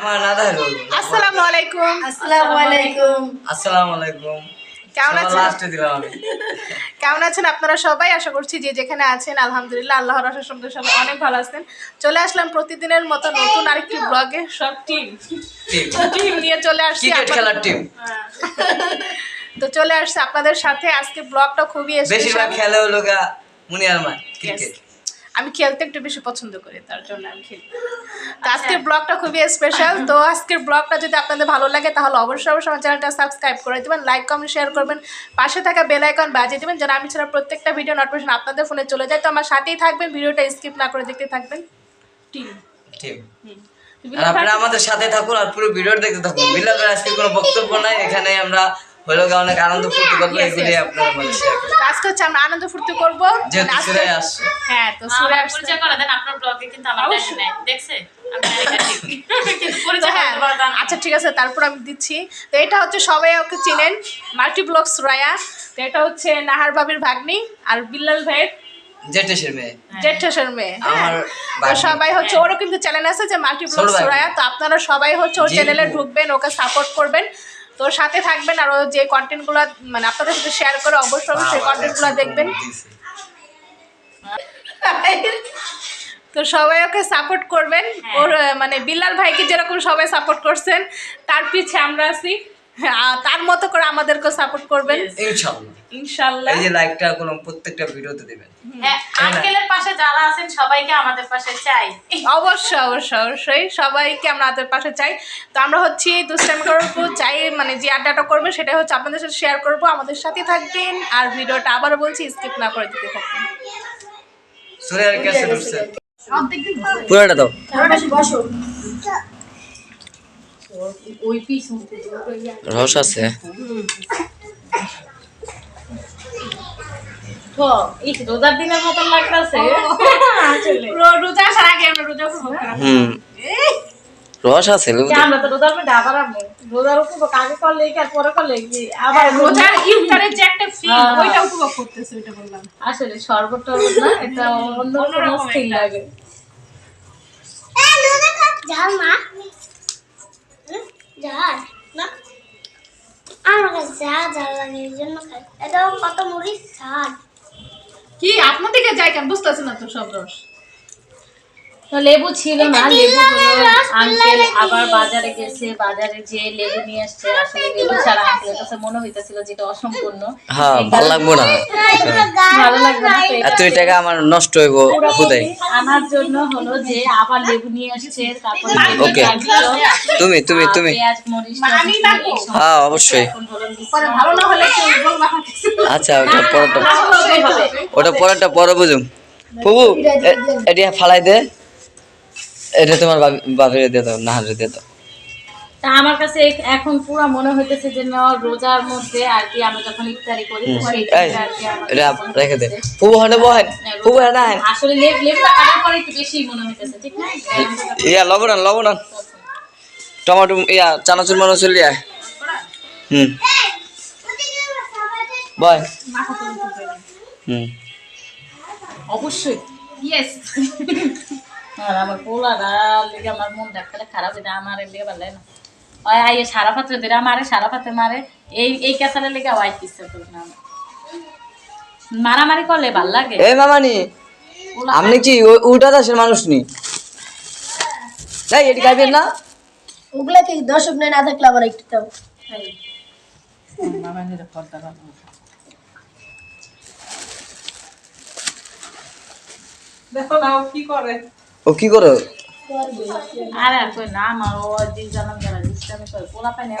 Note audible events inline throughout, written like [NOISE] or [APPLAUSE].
আমার নাদা হলো আসসালামু আলাইকুম। আসসালামু আলাইকুম। আসসালামু আলাইকুম। কেমন আছেন? লাস্টে দিলাম আমি। কেমন আছেন আপনারা সবাই? আশা করছি যে যেখানে আছেন আলহামদুলিল্লাহ আল্লাহর আশা সঙ্গে সবাই অনেক ভালো আছেন। চলে আসলাম প্রতিদিনের মতো নতুন আরেকটি ব্লগে সব টিম টিম নিয়ে চলে আসছি খেলার টিম তো চলে আসছে আপনাদের সাথে। আজকে ব্লগটা খুবই বেশিরভাগ খেলে হলো গা মুনিয়ার মা ক্রিকেট আমি খেলতে একটু বেশি পছন্দ করি তার জন্য আমি খেলি। তো আজকের ব্লগটা খুবই স্পেশাল তো আজকের ব্লগটা যদি আপনাদের ভালো লাগে তাহলে অবশ্যই অবশ্যই আমার চ্যানেলটা সাবস্ক্রাইব করে দেবেন লাইক কমেন্ট শেয়ার করবেন। পাশে থাকা বেল আইকন বাজিয়ে দেবেন যেন আমি ছাড়া প্রত্যেকটা ভিডিও নোটিফিকেশন আপনাদের ফোনে চলে যায়। তো আমার সাথেই থাকবেন ভিডিওটা স্কিপ না করে দেখতে থাকবেন। আর আপনারা আমাদের সাথে থাকুন আর পুরো ভিডিও দেখতে থাকুন। বিলাল আজকে কোনো বক্তব্য নাই এখানে আমরা হলো অনেক আনন্দ ফুর্তি করব এগুলি আপনারা আজকে হচ্ছে আমরা আনন্দ ফুর্তি করব। যেহেতু আজকে- আসছে। হ্যাঁ তো সুরে আসছে পরিচয় করে দেন আপনার ব্লগে কিন্তু আমার দেখে দেখছে? হ্যাঁ। আচ্ছা ঠিক আছে তারপর আমি দিচ্ছি। তো এটা হচ্ছে সবাই ওকে চিনেন মাল্টি ব্লক সুরায়া তো এটা হচ্ছে নাহার বাবির ভাগ্নি আর বিল্লাল ভাইয়ের জেটেশের মেয়ে। জেঠেশের মেয়ে। হ্যাঁ। আমার সবাই হচ্ছে ওরও কিন্তু চ্যানেল আছে যে মাল্টি ব্লক ছোট সুরায়া তো আপনারা সবাই হচ্ছে ওর চ্যানেলে ঢুকবেন ওকে সাপোর্ট করবেন। তো সাথে থাকবেন আর ও যে কন্টেন্টগুলো মানে আপনাদের সাথে শেয়ার করে অবশ্যই অবশ্যই কন্টেন্টগুলো দেখবেন। [LAUGHS] তো সবাই ওকে সাপোর্ট করবেন। ওর মানে বিল্লাল ভাইকে যেরকম সবাই সাপোর্ট করছেন তার পিছে আমরা আছি। তার মতো করে আমাদেরকে সাপোর্ট করবেন। ইনশাআল্লাহ। ইনশাল্লাহ এই যে লাইকটা কোনো প্রত্যেকটা ভিডিওতে দিবেন। হ্যাঁ, আঙ্কেলের পাশে যারা আছেন সবাইকে আমাদের পাশে চাই। অবশ্যই অবশ্যই অবশ্যই। সবাইকে আমরা আমাদের পাশে চাই। তো আমরা হচ্ছে দুষ্টামি করব চাই মানে যে আড্ডাটা করবে সেটা হচ্ছে আপনাদের সাথে শেয়ার করব আমাদের সাথে থাকবেন। আর ভিডিওটা আবারও বলছি স্কিপ না করে দিতে থাকবেন। পুরোটা দাও। বসো। রস আছে? রোজার দিনের মতন লাগতেছে। রোজা আসার আগে রোজা হুম। রস আছে আমরা তো রোজার মধ্যে আবার আমরা রোজার উপর আগে করলে আর পরে করলে আবার রোজার ইফতারের যে একটা ফিল হ্যাঁ। ওইটা উপভোগ করতেছে ওইটা বললাম। আসলে শরবত টরবত না এটা অন্য লাগে। মা না? কত মুড়ি? কি আপনাদেরকে যাই কেন? বুঝতেছি না তো সব রস। তো লেবু ছিল না লেবু আঙ্কেল আবার বাজারে গেছে বাজারে যে লেবু নিয়ে আসছে। আসলে লেবু ছাড়া আঙ্কেলের কাছে মনে হইতেছিল যেটা অসম্পূর্ণ। হ্যাঁ ভালো লাগবো না। ভালো লাগবে না এত টাকা আমার নষ্ট হইব খুদাই আনার জন্য হলো যে আবার লেবু নিয়ে আসছে তারপরে. কাটলো, তুমি তুমি তুমি। হ্যাঁ অবশ্যই। ভালো না হলে আচ্ছা ওটা পরোটা ওটা পরোটা পরে বুঝুম। প্রভু এটা ফালাই দে। এটা তোমার বাপের দিয়ে দাও না নাহারে দিয়ে দাও। তা আমার কাছে এখন পুরো মনে হইতেছে যে না রোজার মধ্যে আর কি আমরা যখন ইফতারি করি এটা রেখে দে। প্রভু হনে বহেন না, প্রভু রোজা- হ্যাঁ আসলে লেবু লেবুটা কাটার পরে একটু বেশি মনে হইতেছে ঠিক না ইয়া লবণ আন লবণ আন টমেটো ইয়া চানাচুর মানাচুর লিয়া হুম। বয়। হুম। অবশ্যই। ইয়েস আর আমার পোলারা লেগে আমার মন ডাক্তারে খারাপ যায় আমার লেগে ভালো লাগে না। ওই আইয়ে সারা পাত্রে দিলে মারে সারা পাত্রে মারে এই এই ক্যাসালে লেগে ওয়াই কিসে করি না আমি। মারামারি করলে ভালো লাগে। এ মামানি আপনি কি উল্টা দেশের মানুষ নি? এই এটি খাইবেন না? ওগুলা কি দর্শক নেই না থাকলে আবার একটু দাও দেখো না কি করে? ও কি করো? আরে আর কই না আমার ও দিন জানাম যারা ইসলামে কই পোলা পায় না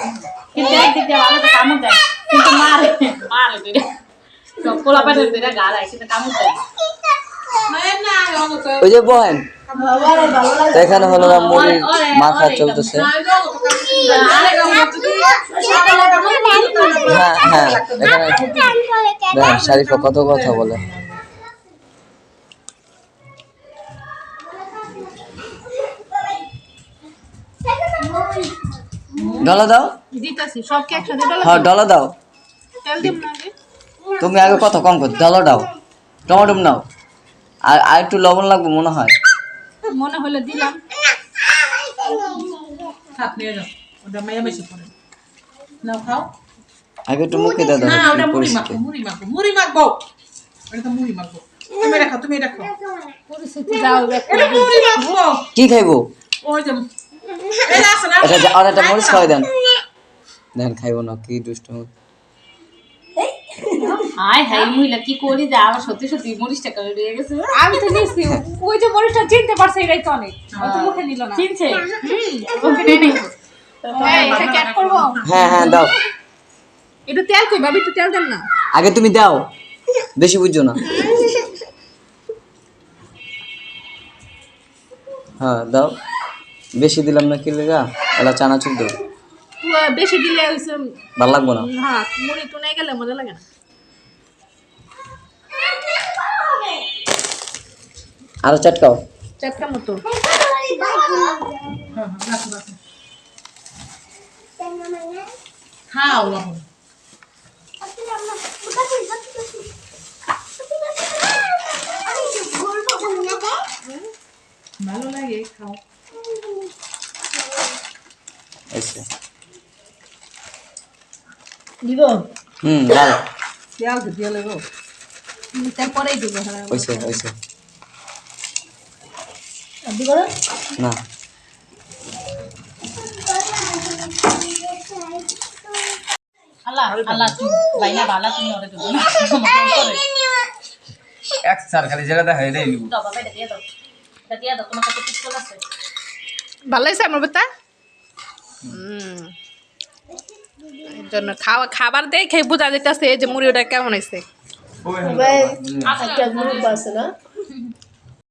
কিন্তু একদিক দিয়ে ভালো তো কামড় দেয়। কিন্তু মারে মারে দুইটা সব পোলা পায় দুইটা গা দেয় কিন্তু কামড় দেয়। ওই যে বহেন। এখানে হলো না মুড়ি মাথা চলতেছে। হ্যাঁ হ্যাঁ এখানে শারিফা কত কথা বলে। ডলা দাও। হ্যাঁ ডলা দাও? তুমি আগে কথা কম কর ডলা দাও। টমেটো নাও। আর আর একটু লবণ লাগবে মনে হয়। মনে হলে দিলাম। আগে একটু মুখে দাদা না ওটা মুড়ি মাখো মুড়ি মাখো মুড়ি মাখবো। ওটা তো মুড়ি মাখবো। তুমি রাখো তুমি রাখো কি খাইবো? ওই যে এটা আছে এটা মরিচ খাওয়াই দেন। দেন খাইবো না কি দুষ্ট। আয় হ্যাঁ মহিলা কি করি? যে আমার সত্যি সত্যি মরিচটা করে দিয়ে গেছে। আমি তো নিছি। ওই যে মরিচটা চিনতে পারছে এটাই তো অনেক ও তো মুখে নিল না। চিনছে? ওকে এটা কি add হ্যাঁ হ্যাঁ দাও। একটু তেল কই ভাবি একটু তেল দেন না। আগে তুমি দাও। বেশি বুঝছ না। হ্যাঁ দাও। বেশি দিলাম না কি লেগা? এলা চানাচুর তো বেশি দিলে হইছে ভালো লাগবো না? হ্যাঁ মুড়ি তো নাই গেলে মজা লাগে না। আরও চাটকাও। চাটকা মতো। হ্যাঁ, হ্যাঁ, ভালো লাগে খাও। এসে। দিব? হুম দাও। পেঁয়াজ দিয়ে লেগো তারপরেই দিব হ্যাঁ। ওইসে ওইসে। দিব না? আল্লাহ আল্লাহ তুমি বাইনা বালা তুমি ওরে দেবো এক স্যার খালি যেটা দেখা এটাই নিব। দাও বাবা এটা দিয়ে দাও। এটা দিয়ে দাও তোমার কাছে পিস্তল আছে। ভালো লাগছে আমার বেটা? জন্য খাওয়া খাবার দেখে বোঝা যেতেছে যে মুড়িটা কেমন হয়েছে